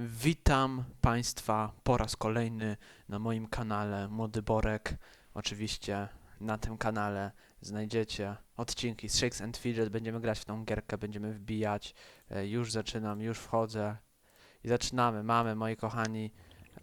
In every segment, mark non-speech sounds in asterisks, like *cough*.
Witam Państwa po raz kolejny na moim kanale Młody Borek. Oczywiście na tym kanale znajdziecie odcinki z Shakes and Fidget. Będziemy grać w tą gierkę, będziemy wbijać. E, Już zaczynam, już wchodzę. I zaczynamy. Mamy, moi kochani,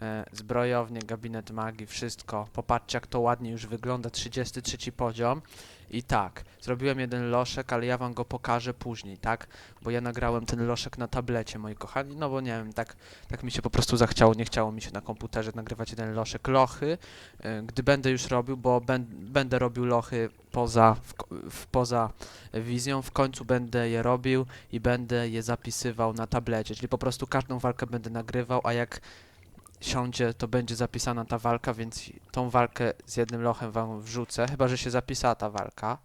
e, zbrojownię, gabinet magii, wszystko. Popatrzcie, jak to ładnie już wygląda. 33 poziom. I tak, zrobiłem jeden loszek, ale ja wam go pokażę później, tak? Bo ja nagrałem ten loszek na tablecie, moi kochani. No bo nie wiem, tak, tak mi się po prostu zachciało. Nie chciało mi się na komputerze nagrywać jeden loszek. Lochy, e, gdy będę już robił, bo ben, będę robił lochy poza, w, w, poza wizją, w końcu będę je robił i będę je zapisywał na tablecie. Czyli po prostu każdą walkę będę nagrywał, a jak siądzie, to będzie zapisana ta walka, więc tą walkę z jednym lochem wam wrzucę, chyba że się zapisała ta walka.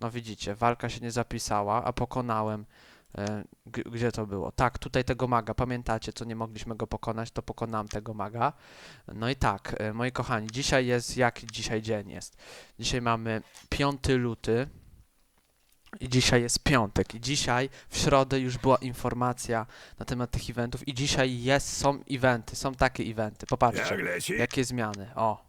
No widzicie, walka się nie zapisała, a pokonałem. E, gdzie to było? Tak, tutaj tego maga. Pamiętacie, co nie mogliśmy go pokonać, to pokonałem tego maga. No i tak, e, moi kochani, dzisiaj jest, jaki dzisiaj dzień jest? Dzisiaj mamy 5 luty i dzisiaj jest piątek. I dzisiaj w środę już była informacja na temat tych eventów i dzisiaj jest, są eventy, są takie eventy. Popatrzcie. Jak leci? Jakie zmiany? O.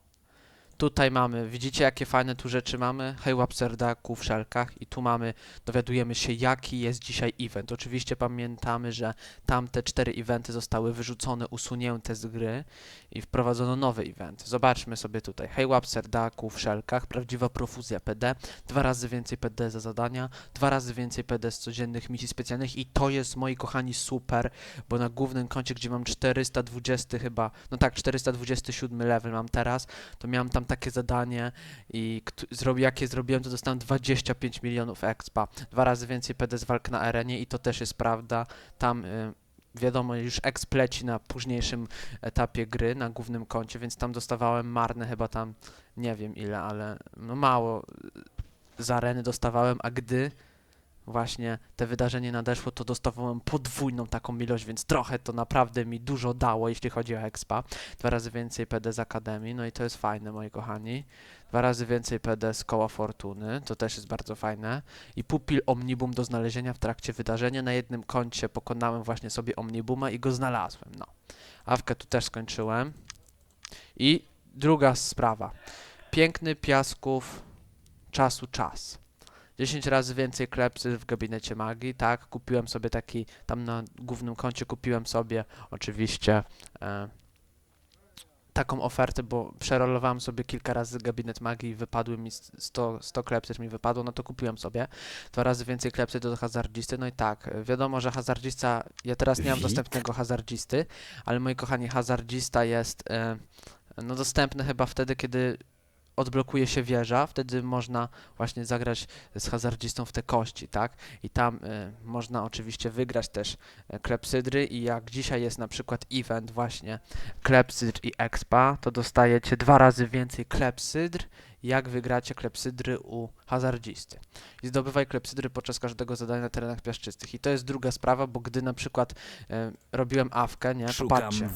Tutaj mamy, widzicie jakie fajne tu rzeczy mamy? Hej Wapserdaku w szelkach i tu mamy, dowiadujemy się jaki jest dzisiaj event. Oczywiście pamiętamy, że tamte cztery eventy zostały wyrzucone, usunięte z gry i wprowadzono nowe eventy. Zobaczmy sobie tutaj. Hej Wapserdaku w szelkach, prawdziwa profuzja PD, dwa razy więcej PD za zadania, dwa razy więcej PD z codziennych misji specjalnych i to jest, moi kochani, super, bo na głównym koncie, gdzie mam 420 chyba, no tak, 427 level mam teraz, to miałem tam takie zadanie i zrobi, jakie zrobiłem, to dostałem 25 milionów expa. Dwa razy więcej PD z walk na arenie i to też jest prawda. Tam y, wiadomo, już exp leci na późniejszym etapie gry, na głównym koncie, więc tam dostawałem marne chyba tam, nie wiem ile, ale no mało z areny dostawałem, a gdy właśnie te wydarzenie nadeszło, to dostawałem podwójną taką ilość, więc trochę to naprawdę mi dużo dało, jeśli chodzi o expa. Dwa razy więcej PD z Akademii, no i to jest fajne, moi kochani. Dwa razy więcej PD z Koła Fortuny, to też jest bardzo fajne. I pupil Omnibum do znalezienia w trakcie wydarzenia. Na jednym koncie pokonałem właśnie sobie Omnibuma i go znalazłem, no. Awkę tu też skończyłem. I druga sprawa. Piękny piasków czasu czas. 10 razy więcej klepsy w gabinecie magii, tak, kupiłem sobie taki, tam na głównym koncie kupiłem sobie oczywiście e, taką ofertę, bo przerolowałem sobie kilka razy gabinet magii i wypadły mi s- 100, 100 klepsy mi wypadło, no to kupiłem sobie. Dwa razy więcej klepsy do hazardzisty, no i tak, wiadomo, że hazardzista, ja teraz nie mam dostępnego hazardzisty, ale moi kochani, hazardzista jest e, no dostępny chyba wtedy, kiedy odblokuje się wieża, wtedy można właśnie zagrać z hazardzistą w te kości, tak? I tam y, można oczywiście wygrać też e, klepsydry i jak dzisiaj jest na przykład event właśnie klepsydr i expa, to dostajecie dwa razy więcej klepsydr, jak wygracie klepsydry u hazardzisty. I zdobywaj klepsydry podczas każdego zadania na terenach piaszczystych. I to jest druga sprawa, bo gdy na przykład e, robiłem awkę, nie? Szukam Popatrzcie.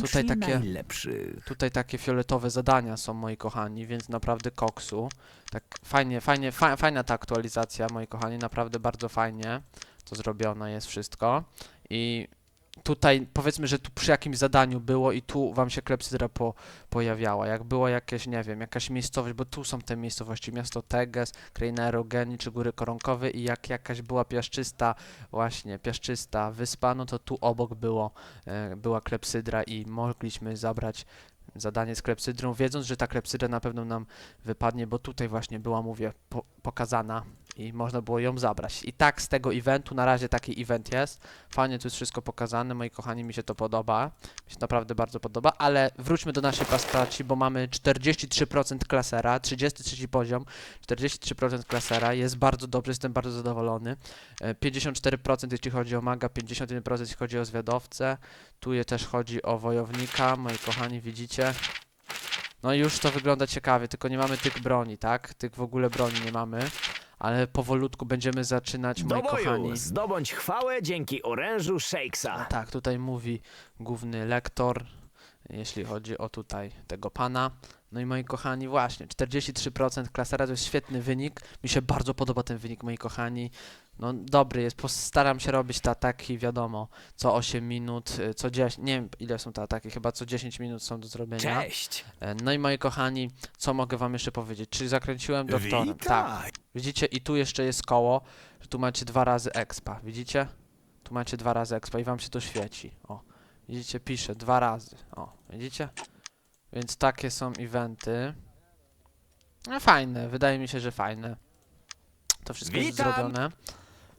Tutaj takie- najlepszych. Tutaj takie fioletowe zadania są, moi kochani, więc naprawdę koksu. Tak fajnie, fajnie, fa fajna ta aktualizacja, moi kochani, naprawdę bardzo fajnie to zrobione jest wszystko. I tutaj powiedzmy, że tu przy jakimś zadaniu było i tu wam się klepsydra po pojawiała. Jak było jakieś, nie wiem, jakaś miejscowość, bo tu są te miejscowości, miasto Teges, kraina Erogeni czy Góry Koronkowe i jak jakaś była piaszczysta, właśnie piaszczysta wyspa, no to tu obok było, e, była klepsydra i mogliśmy zabrać zadanie z klepsydrą, wiedząc, że ta klepsydra na pewno nam wypadnie, bo tutaj właśnie była, mówię, po, pokazana i można było ją zabrać. I tak z tego eventu, na razie taki event jest. Fajnie tu jest wszystko pokazane, moi kochani, mi się to podoba. Mi się naprawdę bardzo podoba, ale wróćmy do naszej postaci, bo mamy 43% klasera, 33 poziom, 43% klasera, jest bardzo dobrze, jestem bardzo zadowolony. E, 54% jeśli chodzi o maga, 51% jeśli chodzi o zwiadowcę, tu je też chodzi o wojownika, moi kochani, widzicie? No i już to wygląda ciekawie, tylko nie mamy tych broni, tak? Tych w ogóle broni nie mamy, ale powolutku będziemy zaczynać, Do moi boju! kochani. Zdobądź chwałę dzięki orężu No Shakesa. tak, tutaj mówi główny lektor jeśli chodzi o tutaj tego pana. No i moi kochani, właśnie, 43% klasera to jest świetny wynik. Mi się bardzo podoba ten wynik, moi kochani. No dobry jest, postaram się robić te ataki, wiadomo, co 8 minut, y, co 10, nie wiem ile są te ataki, chyba co 10 minut są do zrobienia. Cześć! E, No i moi kochani, co mogę wam jeszcze powiedzieć? Czyli zakręciłem doktorem. Tak. Witaj! Widzicie, i tu jeszcze jest koło, że tu macie dwa razy expa. Widzicie? Tu macie dwa razy expa i wam się to świeci. O, widzicie, pisze dwa razy. O, widzicie? Więc takie są eventy. No fajne, wydaje mi się, że fajne. To wszystko jest Witam. zrobione.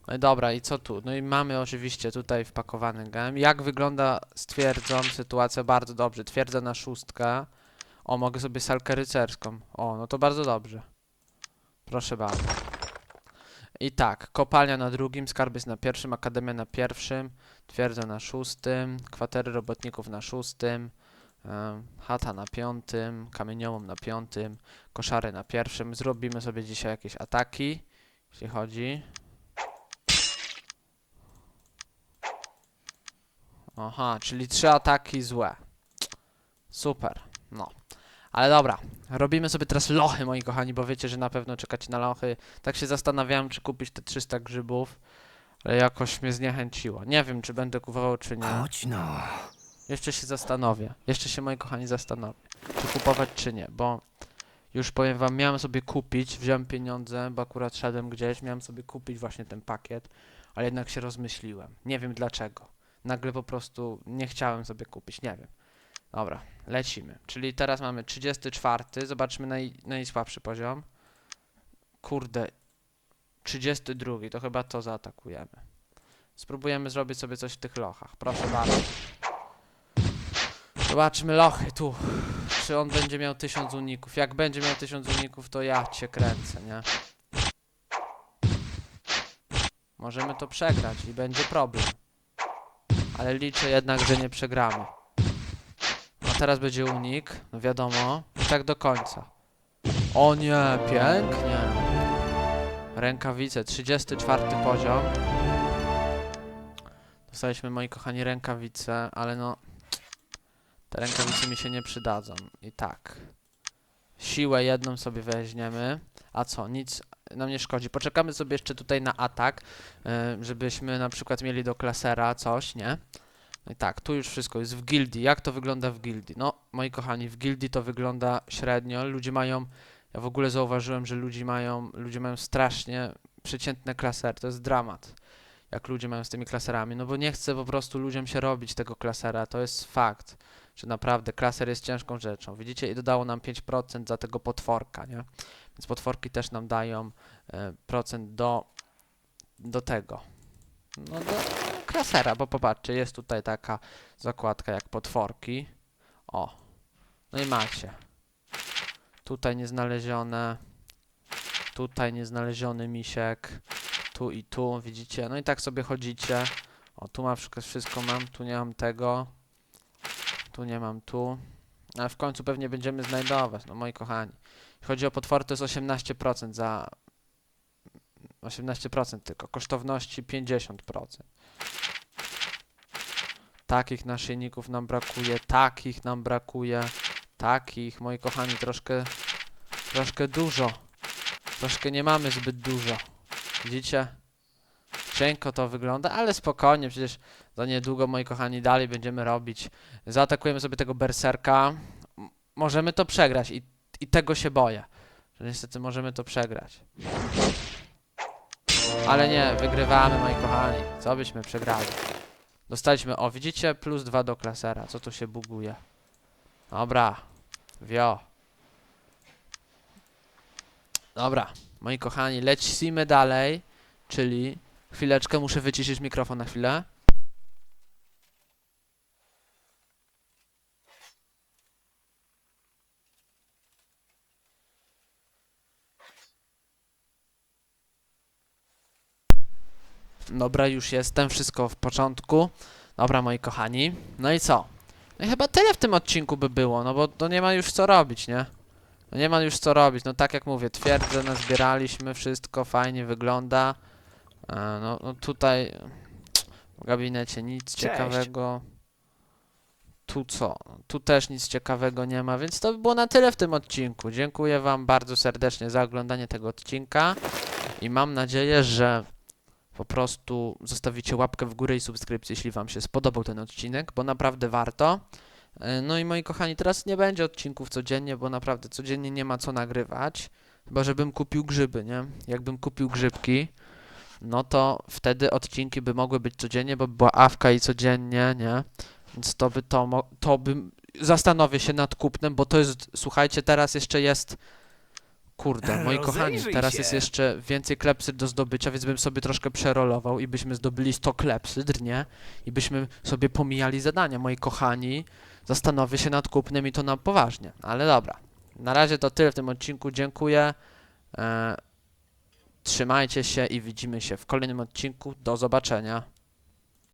No i dobra, i co tu? No i mamy oczywiście tutaj wpakowany gem. Jak wygląda, stwierdzam, sytuacja bardzo dobrze. Twierdzę na szóstkę. O, mogę sobie salkę rycerską. O, no to bardzo dobrze. Proszę bardzo. I tak, kopalnia na drugim, skarbiec na pierwszym, akademia na pierwszym, twierdza na szóstym, kwatery robotników na szóstym, chata na piątym, kamieniołom na piątym, koszary na pierwszym. Zrobimy sobie dzisiaj jakieś ataki, jeśli chodzi. Aha, czyli trzy ataki złe. Super, no. Ale dobra, robimy sobie teraz lochy, moi kochani, bo wiecie, że na pewno czekacie na lochy. Tak się zastanawiałem, czy kupić te 300 grzybów, ale jakoś mnie zniechęciło. Nie wiem, czy będę kupował, czy nie. Chodź no. Jeszcze się zastanowię. Jeszcze się, moi kochani, zastanowię, czy kupować, czy nie, bo już powiem wam, miałem sobie kupić, wziąłem pieniądze, bo akurat szedłem gdzieś, miałem sobie kupić właśnie ten pakiet, ale jednak się rozmyśliłem. Nie wiem dlaczego. Nagle po prostu nie chciałem sobie kupić, nie wiem. Dobra, lecimy. Czyli teraz mamy 34, zobaczmy naj, najsłabszy poziom. Kurde, 32, to chyba to zaatakujemy. Spróbujemy zrobić sobie coś w tych lochach, proszę bardzo. Zobaczmy lochy tu. Czy on będzie miał 1000 uników? Jak będzie miał 1000 uników, to ja cię kręcę, nie? Możemy to przegrać i będzie problem. Ale liczę jednak, że nie przegramy. Teraz będzie unik, no wiadomo. I tak do końca. O nie, pięknie. Rękawice, 34 poziom. Dostaliśmy, moi kochani, rękawice, ale no... Te rękawice mi się nie przydadzą. I tak. Siłę jedną sobie weźmiemy. A co? Nic nam nie szkodzi. Poczekamy sobie jeszcze tutaj na atak, y, żebyśmy na przykład mieli do klasera coś, nie? No i tak, tu już wszystko jest w gildii. Jak to wygląda w gildii? No, moi kochani, w gildii to wygląda średnio. Ludzie mają, ja w ogóle zauważyłem, że ludzie mają, ludzie mają strasznie przeciętne klasery. To jest dramat. Jak ludzie mają z tymi klaserami. No bo nie chcę po prostu ludziom się robić tego klasera. To jest fakt, że naprawdę klaser jest ciężką rzeczą. Widzicie? I dodało nam 5% za tego potworka, nie? Więc potworki też nam dają e, procent do, do tego. No do klasera, bo popatrzcie, jest tutaj taka zakładka jak potworki. O. No i macie. Tutaj nieznalezione. Tutaj nieznaleziony misiek. Tu i tu, widzicie? No i tak sobie chodzicie. O, tu ma wszystko, wszystko mam, tu nie mam tego. Tu nie mam tu. Ale w końcu pewnie będziemy znajdować, no moi kochani. Jeśli chodzi o potwory, to jest 18% za... 18% tylko. Kosztowności 50%. Takich naszyjników nam brakuje, takich nam brakuje, takich, moi kochani, troszkę, troszkę dużo. Troszkę nie mamy zbyt dużo. Widzicie? Cienko to wygląda, ale spokojnie, przecież za niedługo, moi kochani, dalej będziemy robić. Zaatakujemy sobie tego berserka. Możemy to przegrać i, i tego się boję, że niestety możemy to przegrać. Ale nie, wygrywamy, moi kochani. Co byśmy przegrali? Dostaliśmy, o widzicie, plus 2 do klasera. Co tu się buguje? Dobra, wio. Dobra, moi kochani, lecimy dalej, czyli chwileczkę, muszę wyciszyć mikrofon na chwilę. Dobra, już jestem, wszystko w początku. Dobra, moi kochani. No i co? No i chyba tyle w tym odcinku by było, no bo to nie ma już co robić, nie? No nie ma już co robić, no tak jak mówię, twierdzę, nazbieraliśmy, wszystko fajnie wygląda. E, no, no tutaj w gabinecie nic ciekawego. tu co? Tu też nic ciekawego nie ma, więc to by było na tyle w tym odcinku. Dziękuję Wam bardzo serdecznie za oglądanie tego odcinka i mam nadzieję, że po prostu zostawicie łapkę w górę i subskrypcję, jeśli Wam się spodobał ten odcinek, bo naprawdę warto. E, No i moi kochani, teraz nie będzie odcinków codziennie, bo naprawdę codziennie nie ma co nagrywać. Chyba, żebym kupił grzyby, nie? Jakbym kupił grzybki, no to wtedy odcinki by mogły być codziennie, bo by była awka i codziennie, nie? Więc to by to, to bym zastanowię się nad kupnem, bo to jest, słuchajcie, teraz jeszcze jest kurde, *laughs* moi kochani, Rozejrzyj teraz się. jest jeszcze więcej klepsydr do zdobycia, więc bym sobie troszkę przerolował i byśmy zdobyli 100 klepsydr, nie? I byśmy sobie pomijali zadania, moi kochani. Zastanowię się nad kupnem i to na poważnie, ale dobra. Na razie to tyle w tym odcinku, dziękuję. E, trzymajcie się i widzimy się w kolejnym odcinku. Do zobaczenia.